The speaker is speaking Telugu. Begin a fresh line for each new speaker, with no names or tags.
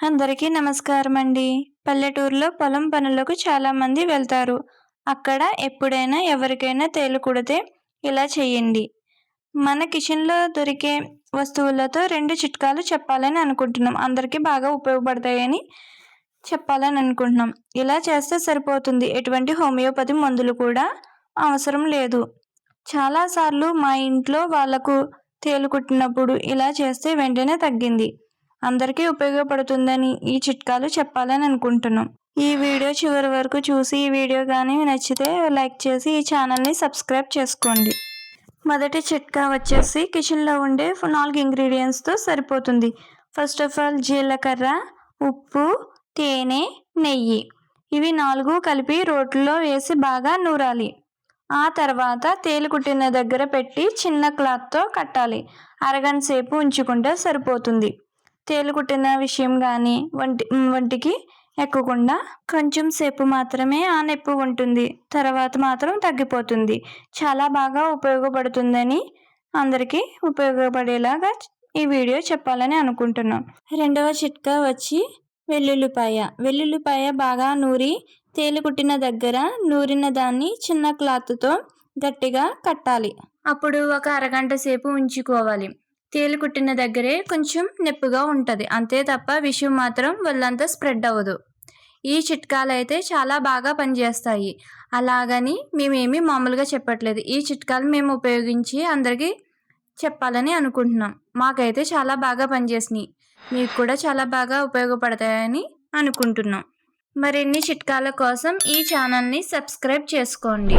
అందరికీ నమస్కారం అండి పల్లెటూరులో పొలం పనులకు చాలామంది వెళ్తారు. అక్కడ ఎప్పుడైనా ఎవరికైనా తేలు కుడితే ఇలా చేయండి. మన కిచెన్లో దొరికే వస్తువులతో రెండు చిట్కాలు చెప్పాలని అనుకుంటున్నాం. అందరికీ బాగా ఉపయోగపడతాయని చెప్పాలని అనుకుంటున్నాం. ఇలా చేస్తే సరిపోతుంది. ఎటువంటి హోమియోపతి మందులు కూడా అవసరం లేదు. చాలాసార్లు మా ఇంట్లో వాళ్ళకు తేలు కుట్టినప్పుడు ఇలా చేస్తే వెంటనే తగ్గింది. అందరికీ ఉపయోగపడుతుందని ఈ చిట్కాలు చెప్పాలని అనుకుంటున్నాం. ఈ వీడియో చివరి వరకు చూసి ఈ వీడియో కానీ నచ్చితే లైక్ చేసి ఈ ఛానల్ని సబ్స్క్రైబ్ చేసుకోండి. మొదటి చిట్కా వచ్చేసి కిచెన్లో ఉండే నాలుగు ఇంగ్రీడియంట్స్తో సరిపోతుంది. ఫస్ట్ ఆఫ్ ఆల్ జీలకర్ర ఉప్పు తేనె నెయ్యి. ఇవి నాలుగు కలిపి రోట్లో వేసి బాగా నూరాలి. ఆ తర్వాత తేలు కుట్టిన దగ్గర పెట్టి చిన్న క్లాత్తో కట్టాలి. అరగంట సేపు ఉంచుకుంటే సరిపోతుంది. తేలు కుట్టిన విషయం కానీ వంటి వంటికి ఎక్కకుండా కొంచెం సేపు మాత్రమే ఆ నొప్పి ఉంటుంది. తర్వాత మాత్రం తగ్గిపోతుంది. చాలా బాగా ఉపయోగపడుతుందని అందరికీ ఉపయోగపడేలాగా ఈ వీడియో చెప్పాలని అనుకుంటున్నాం. రెండవ చిట్కా వచ్చి వెల్లుల్లిపాయ. వెల్లుల్లిపాయ బాగా నూరి తేలు కుట్టిన దగ్గర నూరిన దాన్ని చిన్న క్లాత్తో గట్టిగా కట్టాలి. అప్పుడు ఒక అరగంట సేపు ఉంచుకోవాలి. తేలు కుట్టిన దగ్గరే కొంచెం నొప్పిగా ఉంటుంది. అంతే తప్ప విషయం మాత్రం వాళ్ళంతా స్ప్రెడ్ అవ్వదు. ఈ చిట్కాలు అయితే చాలా బాగా పనిచేస్తాయి. అలాగని మేమేమి మామూలుగా చెప్పట్లేదు. ఈ చిట్కాలు మేము ఉపయోగించి అందరికీ చెప్పాలని అనుకుంటున్నాం. మాకైతే చాలా బాగా పనిచేసినాయి. మీకు కూడా చాలా బాగా ఉపయోగపడతాయని అనుకుంటున్నాం. మరిన్ని చిట్కాల కోసం ఈ ఛానల్ని సబ్స్క్రైబ్ చేసుకోండి.